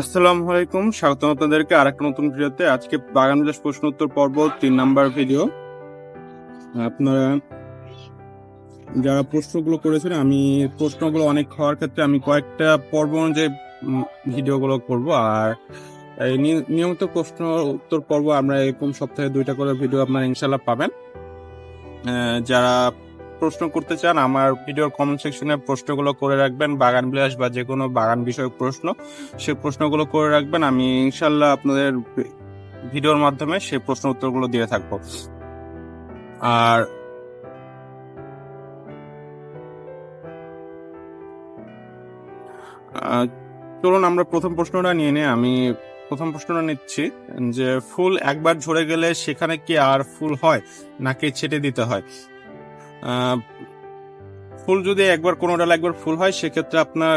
আসসালামু আলাইকুম, স্বাগতম আপনাদেরকে আর একটা নতুন ভিডিওতে। আজকে বাগান বিলাস প্রশ্ন উত্তর পর্ব তিন নাম্বার ভিডিও। আপনারা যারা প্রশ্নগুলো করেছেন, আমি প্রশ্নগুলো অনেক হওয়ার ক্ষেত্রে আমি কয়েকটা পর্ব অনুযায়ী ভিডিওগুলো করব। আর এই নিয়মিত প্রশ্ন উত্তর পর্ব আমরা এরকম সপ্তাহে দুইটা করে ভিডিও আপনারা ইনশাল্লাহ পাবেন। যারা প্রশ্ন করতে চান, আমার ভিডিওর কমেন্ট সেকশনে প্রশ্নগুলো করে রাখবেন, বাগান বিলাস বা যে কোনো বাগান বিষয়ক প্রশ্ন, সে প্রশ্নগুলো করে রাখবেন, আমি ইনশাল্লাহ আপনাদের ভিডিওর মাধ্যমে সেই প্রশ্ন উত্তরগুলো দিয়ে থাকব। আর চলুন আমরা প্রথম প্রশ্নটা নিয়ে নিই, আমি প্রথম প্রশ্নটা নিচ্ছি যে ফুল একবার ঝরে গেলে সেখানে কি আর ফুল হয়, নাকি ছেটে দিতে হয়? ফুল যদি একবার কোনো ডালে একবার ফুল হয়, সেক্ষেত্রে আপনার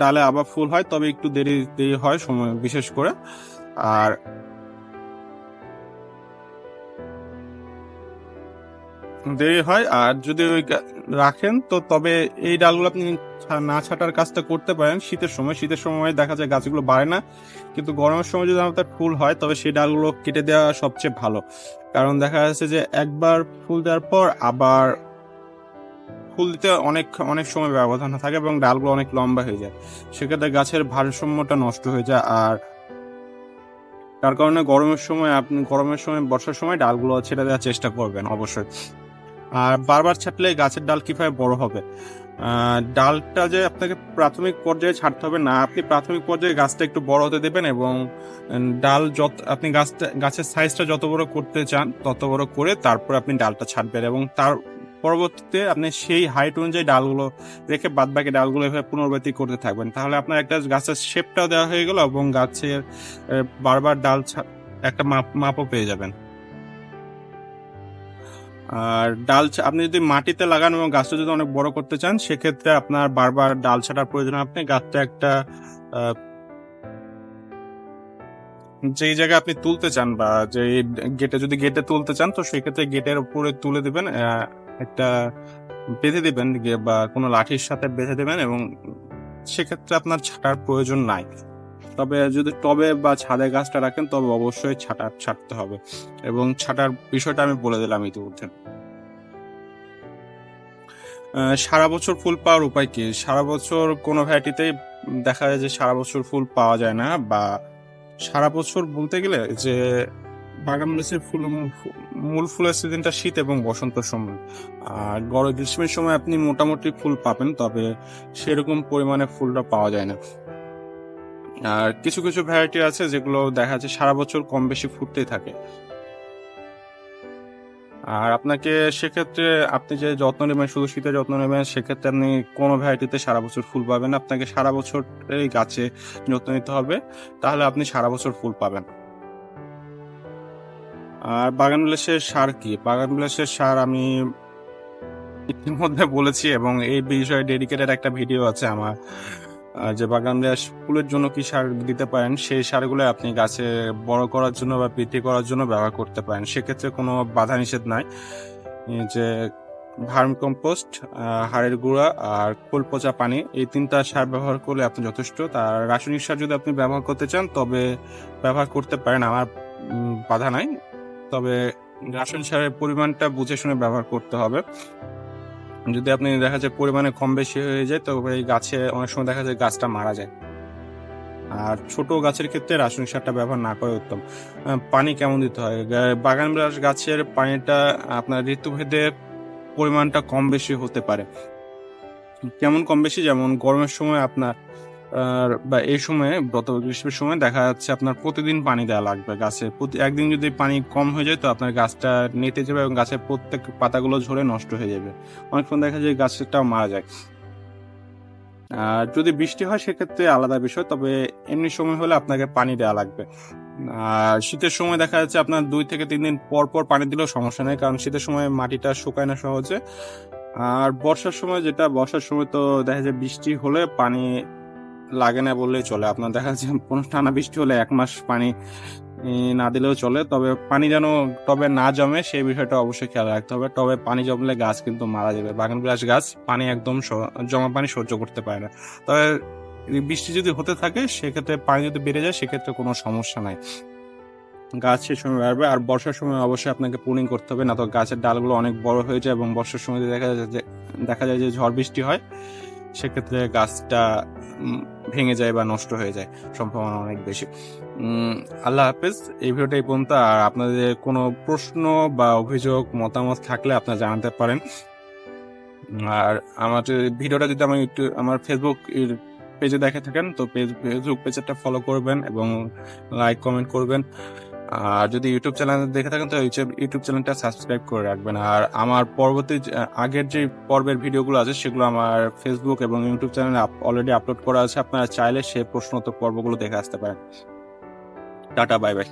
ডালে আবার ফুল হয়, তবে একটু দেরি দেরি হয় সময় বিশেষ করে। আর দেরি হয়, আর যদি ওই রাখেন, তো তবে এই ডালগুলো আপনি না ছাটার কাজটা করতে পারেন। শীতের সময় শীতের সময় দেখা যায় গাছগুলো বাড়ে না। কিন্তু গরমের সময় যদি আমাদের ফুল হয়, তবে সেই ডালগুলো কেটে দেওয়া সবচেয়ে ভালো। কারণ দেখা যাচ্ছে যে একবার ফুল দেওয়ার পর আবার ফুল দিতে অনেক অনেক সময় ব্যবধান থাকে এবং ডালগুলো অনেক লম্বা হয়ে যায়। সেক্ষেত্রে গাছের ভারসাম্যটা নষ্ট হয়ে যায় আর তার কারণে গরমের সময় আপনি, গরমের সময়, বর্ষার সময় ডালগুলো ছেড়ে দেওয়ার চেষ্টা করবেন অবশ্যই। আর বারবার ছাটলে গাছের ডাল কীভাবে বড় হবে? ডালটা যে আপনাকে প্রাথমিক পর্যায়ে ছাড়তে হবে না, আপনি প্রাথমিক পর্যায়ে গাছটা একটু বড় হতে দেবেন এবং ডাল যত, আপনি গাছটা, গাছের সাইজটা যত বড় করতে চান, তত বড় করে তারপর আপনি ডালটা ছাড়বেন এবং তার পরবর্তীতে আপনি সেই হাইট অনুযায়ী ডালগুলো রেখে বাদ বাকি ডালগুলো এভাবে পুনরাবৃত্তি করতে থাকবেন। তাহলে আপনার একটা গাছের শেপটাও দেওয়া হয়ে গেল এবং গাছের বারবার ডাল একটা মাপ, মাপও পেয়ে যাবেন। আর ডাল আপনি যদি মাটিতে লাগান এবং গাছটা যদি অনেক বড় করতে চান, সেক্ষেত্রে আপনার বারবার ডাল ছাটার প্রয়োজন আপনি। গাছটা একটা যেই জায়গায় আপনি তুলতে চান বা যে গেটে, যদি গেটে তুলতে চান, তো সেক্ষেত্রে গেটের উপরে তুলে দিবেন একটা বেঁধে দেবেন বা কোনো লাঠির সাথে বেঁধে দেবেন এবং সেক্ষেত্রে আপনার ছাটার প্রয়োজন নাই। তবে যদি টবে বা ছাদে গাছটা রাখেন, তবে অবশ্যই ছাটা ছাড়তে হবে। এবং ছাটার বিষয়টা আমি বলে দিলাম ইতিমধ্যে। সারা বছর ফুল পাওয়ার উপায় কি? সারা বছর কোনো ভ্যারাইটিতেই দেখা যায় যে সারা বছর ফুল পাওয়া যায় না বা সারা বছর বলতে গেলে যে বাগান বিলাসের ফুল, মূল ফুলের সিজনটা শীত এবং বসন্ত সময়। আর গরম গ্রীষ্মের সময় আপনি মোটামুটি ফুল পাবেন, তবে সেরকম পরিমাণে ফুলটা পাওয়া যায় না। আর কিছু কিছু ভ্যারাইটি আছে যেগুলো দেখা যাচ্ছে সারা বছর কম বেশি ফুটতেই থাকে। আর আপনাকে সেক্ষেত্রে আপনি যে যত্ন নেবেন, শুধু শীতের যত্ন নেবেন, সেক্ষেত্রে আপনি কোনো ভ্যারাইটিতে সারা বছর ফুল পাবেন আপনাকে সারা বছর এই গাছে যত্ন নিতে হবে, তাহলে আপনি সারা বছর ফুল পাবেন। আর বাগান বিলাসের সার কি? বাগান বিলাসের সার আমি ইতিমধ্যে বলেছি এবং এই বিষয়ে ডেডিকেটেড একটা ভিডিও আছে আমার যে বাগান বিলাস ফুলের জন্য কি সার দিতে পারেন? সেই সারগুলো আপনি গাছে বড় করার জন্য বা বৃদ্ধি করার জন্য ব্যবহার করতে পারেন। সেক্ষেত্রে কোনো বাধা নিষেধ নাই। যে ভার্ম কম্পোস্ট হাড়ের গুঁড়া আর খোল পচা পানি, এই তিনটা সার ব্যবহার করলে আপনি যথেষ্ট। তার রাসায়নিক সার যদি আপনি ব্যবহার করতে চান, তবে ব্যবহার করতে পারেন। আমার বাধা নাই। তবে রাসায়নিক সারের পরিমাণটা বুঝে শুনে ব্যবহার করতে হবে। যদি আপনি দেখা যায় পরিমাণে কম বেশি হয়ে যায়, তবে এই গাছে অনেক সময় দেখা যায় গাছটা মারা যায়। আর ছোট গাছের ক্ষেত্রে রাসায়নিক সারটা ব্যবহার না করে উত্তম। পানি কেমন দিতে হয়? বাগান বিলাস গাছের পানিটা আপনার ঋতুভেদে পরিমাণটা কম বেশি হতে পারে। কেমন কম বেশি? যেমন গরমের সময় আপনার বা এই সময়ে গত গ্রীষ্মের সময় দেখা যাচ্ছে আপনার প্রতিদিন পানি দেওয়া লাগবে গাছে। প্রতি, একদিন যদি পানি কম হয়ে যায় তো আপনার গাছটা নেতে যাবে এবং গাছের প্রত্যেক পাতাগুলো ঝরে নষ্ট হয়ে যাবে। অনেক সময় দেখা যায় গাছটাও মারা যায়। আর যদি বৃষ্টি হয় সেক্ষেত্রে আলাদা বিষয়, তবে এমনি সময় হলে আপনাকে পানি দেওয়া লাগবে। আর শীতের সময় দেখা যাচ্ছে আপনার দুই থেকে তিন দিন পর পর পানি দিলেও সমস্যা নেই, কারণ শীতের সময় মাটিটা শুকায় না সহজে। আর বর্ষার সময় যেটা, বর্ষার সময় তো দেখা যায় বৃষ্টি হলে পানি লাগে না বললেই চলে। আপনার দেখা যাচ্ছে কোনো টানা বৃষ্টি হলে এক মাস পানি না দিলেও চলে। তবে পানি যেন টবে না জমে, সেই বিষয়টা অবশ্যই খেয়াল রাখতে হবে। টবে পানি জমলে গাছ কিন্তু মারা যাবে। বাগান বিলাস গাছ পানি একদম জমা পানি সহ্য করতে পারে না। তবে বৃষ্টি যদি হতে থাকে, সেক্ষেত্রে পানি যদি বেড়ে যায়, সেক্ষেত্রে কোনো সমস্যা নাই। গাছ সে সময় বাড়বে। আর বর্ষার সময় অবশ্যই আপনাকে পুলিং করতে হবে, না তো গাছের ডালগুলো অনেক বড় হয়ে যায় এবং বর্ষার সময় দেখা যায় যে, দেখা যায় যে ঝড় বৃষ্টি হয়, সেক্ষেত্রে গাছটা ভেঙে যায় বা নষ্ট হয়ে যায়, সম্ভাবনা অনেক বেশি। আল্লাহ হাফেজ, এই ভিডিওটাই পর্যন্ত। আর আপনাদের কোনো প্রশ্ন বা অভিযোগ, মতামত থাকলে আপনারা জানাতে পারেন। আর আমার ভিডিওটা যদি আমার একটু আমার ফেসবুক পেজে দেখে থাকেন, তো পেজ ফেসবুক পেজটা ফলো করবেন এবং লাইক কমেন্ট করবেন। আর যদি ইউটিউব চ্যানেল দেখে থাকেন, তো ইউটিউব চ্যানেলটা সাবস্ক্রাইব করে রাখবেন। আর আমার পরবর্তী আগের যে পর্বের ভিডিওগুলো আছে, সেগুলো আমার ফেসবুক এবং ইউটিউব চ্যানেলে অলরেডি আপলোড করা আছে। আপনারা চাইলে সে প্রশ্নোত্তর পর্বগুলো দেখে আসতে পারেন। Tata bye bye